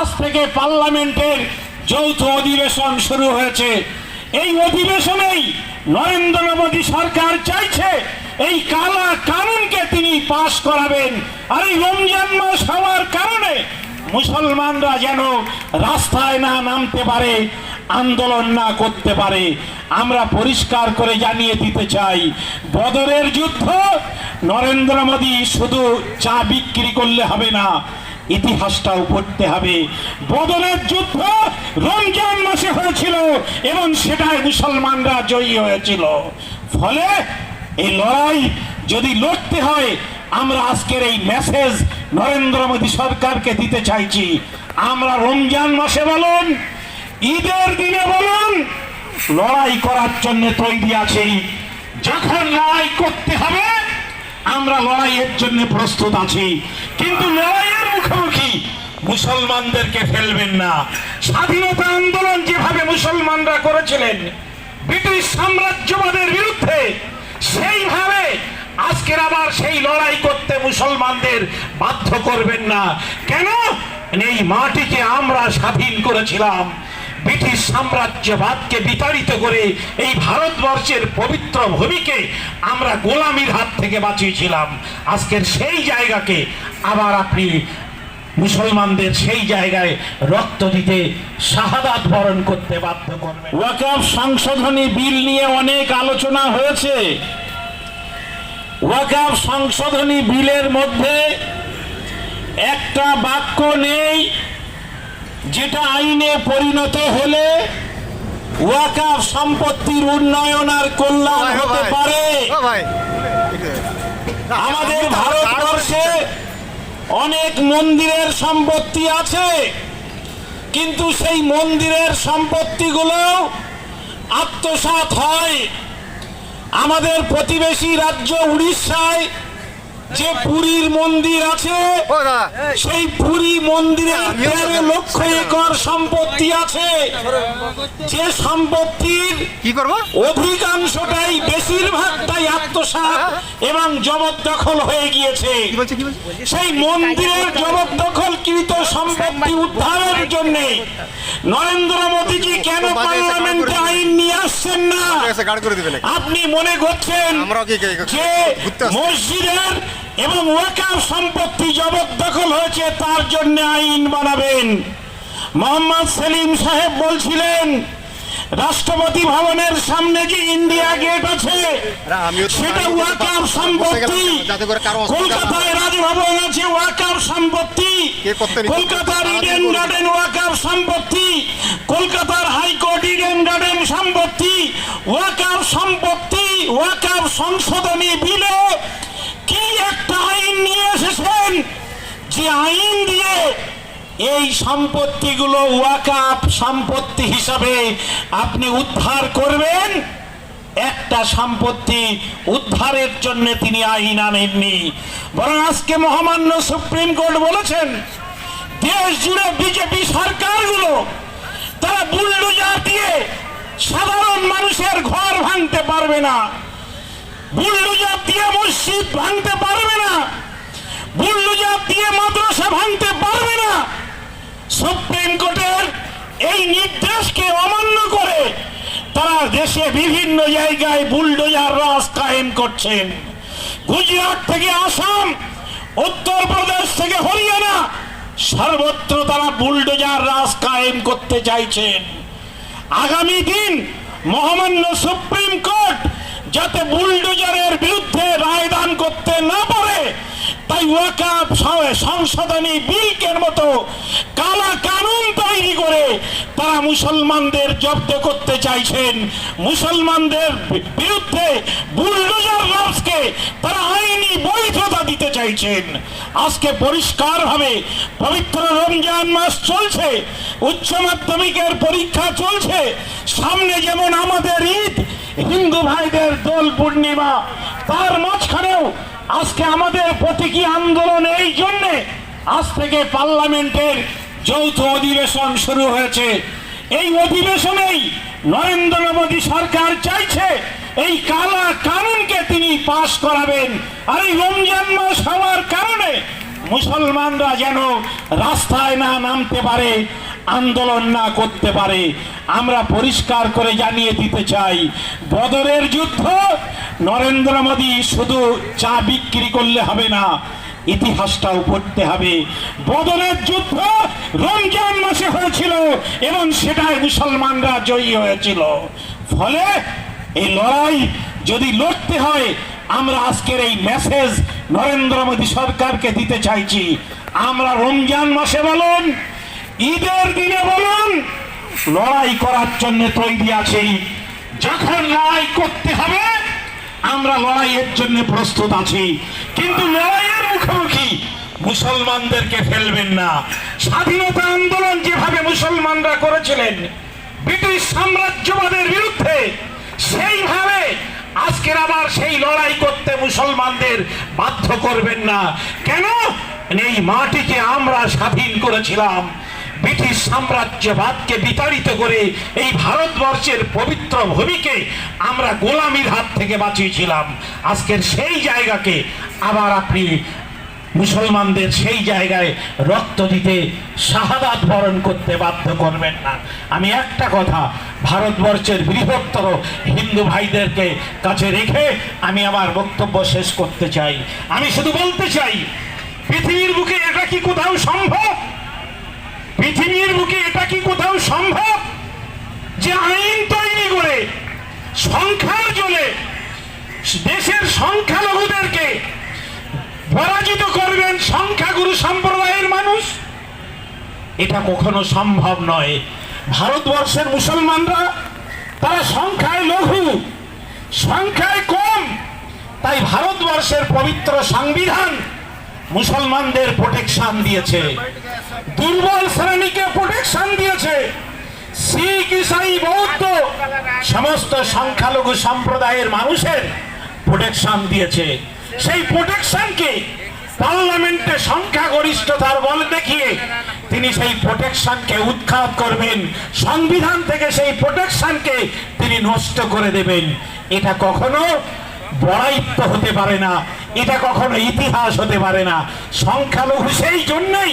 আজ থেকে পার্লামেন্টের যৌথ অধিবেশন শুরু হয়েছে। এই অধিবেশনেই নরেন্দ্র মোদী সরকার চাইছে এই কালা কানুনকে তিনি পাশ করাবেন। আর এই রমজান মাস হওয়ার কারণে মুসলমানরা যেন রাস্তায় না নামতে পারে, আন্দোলন না করতে পারে, আমরা পরিষ্কার করে জানিয়ে দিতে চাই, বদরের যুদ্ধ নরেন্দ্র মোদী শুধু চা বিক্রি করলে হবে না। ইতিহাসটাও পড়তে হবে। বদরের যুদ্ধ রমজান মাসে হয়েছিল এবং সেটাই মুসলমানরা জয়ী হয়েছিল। ফলে এই লড়াই যদি লড়তে হয়, আমরা আজকের এই মেসেজ নরেন্দ্র মোদী সরকারকে দিতে চাইছি। আমরা রমজান মাসে বলুন, ঈদের দিনে বলুন, লড়াই করার জন্য তৈরি আছি। যখন লড়াই করতে হবে আমরা লড়াইয়ের জন্য প্রস্তুত আছি। কিন্তু লড়াইয়ের মুখোমুখি মুসলমানদেরকে ফেলবেন না। স্বাধীনতা আন্দোলন যেভাবে মুসলমানরা করেছিলেন, ব্রিটিশ সাম্রাজ্যবাদের বিরুদ্ধে, সেইভাবে আজকের আবার সেই লড়াই করতে মুসলমানদের বাধ্য করবেন না। কেন? এই মাটিকে আমরা স্বাধীন করেছিলাম। ব্রিটিশ সাম্রাজ্যবাদকে বিতাড়িত করে এই ভারতবর্ষের পবিত্র ভূমিকে আমরা গোলামির হাত থেকে বাঁচিয়েছিলাম। আজকের সেই জায়গাকে আবার আপনি মুসলমানদের সেই জায়গায় রক্ত দিতে শাহাদাত বরণ করতে বাধ্য ওয়াকফ সংশোধনী বিল নিয়ে অনেক আলোচনা হয়েছে। ওয়াকফ সংশোধনী বিলের মধ্যে একটা বাক্য নেই যেটা আইনে পরিণত হলে ওয়াকাফ সম্পত্তির উন্নয়ন আর কল্যাণ হতে পারে। আমাদের ভারতবর্ষে অনেক মন্দিরের সম্পত্তি আছে কিন্তু সেই মন্দিরের সম্পত্তিগুলো আত্মসাৎ হয়। আমাদের প্রতিবেশী রাজ্য উড়িষ্যায় যে পুরীর মন্দির আছে সেই পুরী মন্দিরে তেরো লক্ষ একর সম্পত্তি আছে। যে সম্পত্তির কি করব? অধিকাংশটাই বেশিরভাগটাই আত্মসাৎ এবং জবরদখল হয়ে গিয়েছে। সেই মন্দিরের জবরদখলকৃত সম্পত্তি উদ্ধারের জন্য নরেন্দ্র মোদীজি কেন পার্লামেন্টে আইন নিয়ে আসছেন না? আপনি মনে করছেন যে মসজিদের এবং ওয়াকার সম্পত্তি জবরদখল হয়েছে তার জন্য আইন বানাবেন। মোহাম্মদ সেলিম সাহেব বলছিলেন রাষ্ট্রপতি ভবনের সামনে যে ইন্ডিয়া গেট আছে সেটা ওয়াকার সম্পত্তি। কলকাতায় রাজভবন আছে ওয়াকার সম্পত্তি। কলকাতার ইডেন। গার্ডেন ওয়াকার সম্পত্তি। কলকাতার হাইকোর্ট ইডেন গার্ডেন সম্পত্তি। ওয়াকার সম্পত্তি ওয়াকার সংশোধনী বিলে নিয়ে এসেছেন যে আইন দিয়ে এই সম্পত্তিগুলো ওয়াকাপ সম্পত্তি হিসাবে আপনি উদ্ধার করবেন। একটা সম্পত্তি উদ্ধারের জন্য তিনি আইন আনেননি। বরং আজকে মহামান্য সুপ্রিম কোর্ট বলেছেন, দেশ জুড়ে বিজেপি সরকারগুলো, তারা বুলডোজার দিয়ে সাধারণ মানুষের ঘর ভাঙতে পারবে না। বুলডোজার দিয়ে মসজিদ ভাঙতে পারবে না। বুলডোজার দিয়ে মাদ্রাসা ভাঙতে পারবে না। সুপ্রিম কোর্টের এই নির্দেশকে অমান্য করে তারা দেশে বিভিন্ন জায়গায় বুলডোজার রাজ কায়েম করছেন। গুজরাট থেকে আসাম, উত্তরপ্রদেশ থেকে হরিয়ানা, সর্বত্র তারা বুলডোজার রাজ কায়েম করতে চাইছেন। আগামী দিন মহামান্য সুপ্রিম কোর্ট যাতে বুলডোজারের বিরুদ্ধে রায়দান করতে না পারে তাই ওয়াকাপ সংশোধনী বিলকের মতো কালা কানুন তৈরি করে তারা মুসলমানদের জব্দ করতে চাইছেন। মুসলমানদের বিরুদ্ধে বুলডোজার তারা আইনি বৈধতা দিতে চাইছেন। আজকে পরিষ্কারভাবে পবিত্র রমজান মাস চলছে, উচ্চ মাধ্যমিকের পরীক্ষা চলছে, সামনে যেমন আমাদের ঈদ হিন্দু ভাইদের দোল পূর্ণিমা, তার মাঝখানেও আজকে আমাদের প্রতীকী আন্দোলন এই জন্যে আজ থেকে পার্লামেন্টের যৌথ অধিবেশন শুরু হয়েছে। এই অধিবেশনেই নরেন্দ্র মোদী সরকার চাইছে এই কালা কানুনকে তিনি পাশ করাবেন আর এই রমজান মাস হওয়ার কারণে মুসলমানরা যেন রাস্তায় না নামতে পারে। আন্দোলন না করতে পারে, আমরা পরিষ্কার করে জানিয়ে দিতে চাই, বদরের যুদ্ধ নরেন্দ্র মোদী শুধু চা বিক্রি করলে হবে না, ইতিহাসটাও পড়তে হবে। বদরের যুদ্ধ রমজান মাসে হয়েছিল এবং সেটাই মুসলমানরা জয়ী হয়েছিল। ফলে এই লড়াই যদি লড়তে হয়, আমরা আজকের এই মেসেজ নরেন্দ্র মোদী সরকারকে দিতে চাইছি। আমরা রমজান মাসে বলুন ঈদের দিনে বলুন, লড়াই করার জন্য তৈরি আছি। যখন লড়াই করতে হবে, আমরা লড়াইয়ের জন্য প্রস্তুত আছি। কিন্তু লড়াইয়ের মুখোমুখি মুসলমানদেরকে ফেলবেন না। স্বাধীনতা আন্দোলন যেভাবে মুসলমানরা করেছিলেন, ব্রিটিশ সাম্রাজ্যবাদের বিরুদ্ধে, সেইভাবে আজকের আবার সেই লড়াই করতে মুসলমানদের বাধ্য করবেন না। কেন? এই মাটিকে আমরা স্বাধীন করেছিলাম। ব্রিটিশ সাম্রাজ্যবাদকে বিতাড়িত করে এই ভারতবর্ষের পবিত্র ভূমিকে আমরা গোলামির হাত থেকে বাঁচিয়েছিলাম। আজকের সেই জায়গাকে আবার আপনি মুসলমানদের সেই জায়গায় রক্ত দিতে, শাহাদাত বরণ করতে বাধ্য করবেন না। আমি একটা কথা, ভারতবর্ষের বৃহত্তর হিন্দু ভাইদেরকে কাছে রেখে আমি আমার বক্তব্য শেষ করতে চাই। আমি শুধু বলতে চাই, পৃথিবীর বুকে এটা কি কোথাও সম্ভব? পৃথিবীর বুকে এটা কি কোথাও সম্ভব? যে আইন তৈরি করে সংখ্যার জলে দেশের সংখ্যালঘুদেরকে পরাজিত করবেন সংখ্যাগুরু সম্প্রদায়ের মানুষ? এটা কখনো সম্ভব নয়। ভারতবর্ষের মুসলমানরা, তারা সংখ্যায় লঘু, সংখ্যায় কম, তাই ভারতবর্ষের পবিত্র সংবিধান মুসলমানদের প্রোটেকশন দিয়েছে। দুর্বল শ্রেণীকে প্রোটেকশন দিয়েছে। শিখ, ইসাই, বৌদ্ধ, সমস্ত সংখ্যালঘু সম্প্রদায়ের মানুষের প্রোটেকশন দিয়েছে। সেই প্রোটেকশনকে পার্লামেন্টে সংখ্যাগরিষ্ঠতার বল দেখিয়ে তিনি সেই প্রোটেকশনকে উৎখাত করবেন। সংবিধান থেকে সেই প্রোটেকশনকে তিনি নষ্ট করে দেবেন। এটা কখনো বড়াইত্ব হতে পারে না। এটা কখনো ইতিহাস হতে পারে না। সংখ্যালঘু সেই জন্যই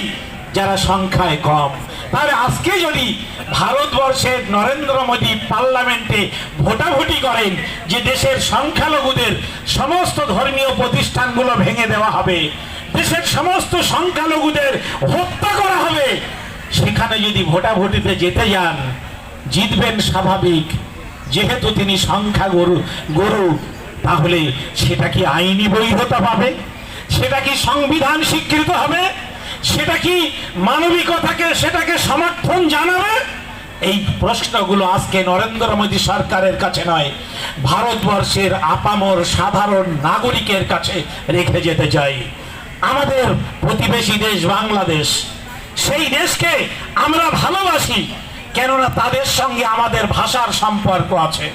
যারা সংখ্যায় কম। তাহলে আজকে যদি ভারতবর্ষের নরেন্দ্র মোদী পার্লামেন্টে ভোটাভুটি করেন যে দেশের সংখ্যালঘুদের সমস্ত ধর্মীয় প্রতিষ্ঠানগুলো ভেঙে দেওয়া হবে, দেশের সমস্ত সংখ্যালঘুদের হত্যা করা হবে, সেখানে যদি ভোটাভুটিতে যেতে যান, জিতবেন স্বাভাবিক। যেহেতু তিনি সংখ্যা গরু গরু তাহলে সেটা কি আইনি বৈধতা পাবে? সেটা কি সংবিধান স্বীকৃত হবে? সেটা কি মানবিকতাকে সেটাকে সমর্থন জানাবে? এই প্রশ্নগুলো আজকে নরেন্দ্র মোদী সরকারের কাছে নয়, ভারতবর্ষের আপামর সাধারণ নাগরিকের কাছে রেখে যেতে চাই। আমাদের প্রতিবেশী দেশ বাংলাদেশ, সেই দেশকে আমরা ভালোবাসি, কেননা তাদের সঙ্গে আমাদের ভাষার সম্পর্ক আছে।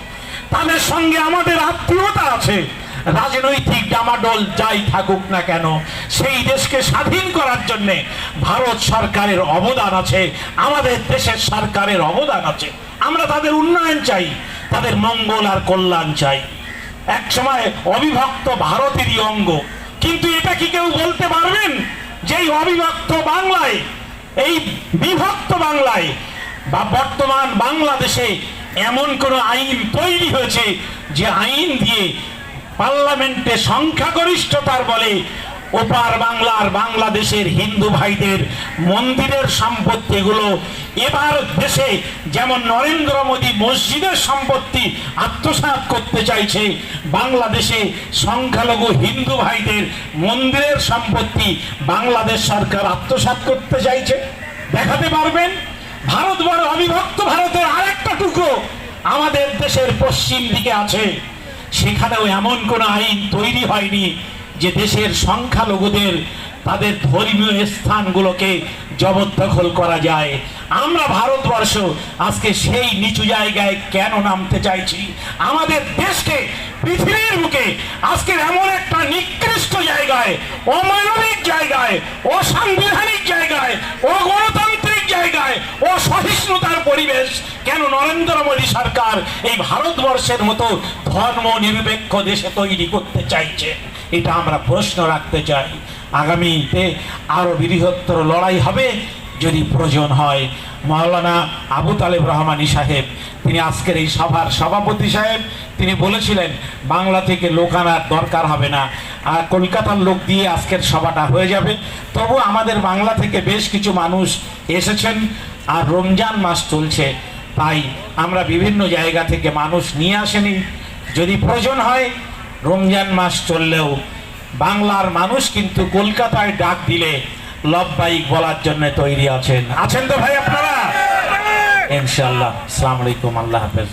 তাদের সঙ্গে আমাদের আত্মীয়তা আছে। রাজনৈতিক ডামাডোল যাই থাকুক না কেন, সেই দেশকে স্বাধীন করার জন্য ভারত সরকারের অবদান আছে, আমাদের দেশের সরকারের অবদান আছে। আমরা তাদের উন্নয়ন চাই, তাদের মঙ্গল আর কল্যাণ চাই। এক সময় অবিভক্ত ভারতেরই অঙ্গ, কিন্তু এটা কি কেউ বলতে পারবেন? যে এই অবিভক্ত বাংলায়, এই বিভক্ত বাংলায় বা বর্তমান বাংলাদেশে এমন কোন আইন তৈরি হয়েছে যে আইন দিয়ে পার্লামেন্টে সংখ্যাগরিষ্ঠতার বলে ওপার বাংলার বাংলাদেশের হিন্দু ভাইদের মন্দিরের সম্পত্তি এগুলো এবার দেশে যেমন নরেন্দ্র মোদী মসজিদের সম্পত্তি আত্মসাৎ করতে চাইছে, বাংলাদেশে সংখ্যালঘু হিন্দু ভাইদের মন্দিরের সম্পত্তি বাংলাদেশ সরকার আত্মসাৎ করতে চাইছে। দেখাতে পারবেন? ভারত বড় অবিভক্ত ভারতের আরেকটা টুকরো আমাদের দেশের পশ্চিম দিকে আছে, সেখানেও এমন কোন আইন তৈরি হয়নি যে দেশের সংখ্যালঘুদের তাদের ধর্মীয় স্থানগুলোকে জবরদখল করা যায়। আমরা ভারতবর্ষ আজকে সেই নিচু জায়গায় কেন নামতে চাইছি? আমাদের দেশকে, পৃথিবীর বুকে আজকের এমন একটা নিকৃষ্ট জায়গায়, অমানবিক জায়গায়, অসাংবিধানিক জায়গায়, অগণতান্ত্রিক জায়গায়, অসহিষ্ণুতার পরিবেশ কেন নরেন্দ্র মোদী সরকার এই ভারতবর্ষের মতো ধর্ম নিরপেক্ষ দেশে তৈরি করতে চাইছে? এটা আমরা প্রশ্ন রাখতে চাই। আগামীতে আরও বৃহত্তর লড়াই হবে যদি প্রয়োজন হয়। মাওলানা আবু তালেব রহমানী সাহেব, তিনি আজকের এই সভার সভাপতি সাহেব, তিনি বলেছিলেন, বাংলা থেকে লোক আনার দরকার হবে না। আর কলকাতার লোক দিয়ে আজকের সভাটা হয়ে যাবে। তবু আমাদের বাংলা থেকে বেশ কিছু মানুষ এসেছেন, আর রমজান মাস চলছে। তাই আমরা বিভিন্ন জায়গা থেকে মানুষ নিয়ে আসেনি। যদি প্রয়োজন হয়, রমজান মাস চললেও বাংলার মানুষ কিন্তু কলকাতায় ডাক দিলে লব্বাইক বলার জন্য তৈরি আছেন। আছেন তো ভাই আপনারা? ইনশাল্লাহ আসসালামু আলাইকুম, আল্লাহ হাফেজ।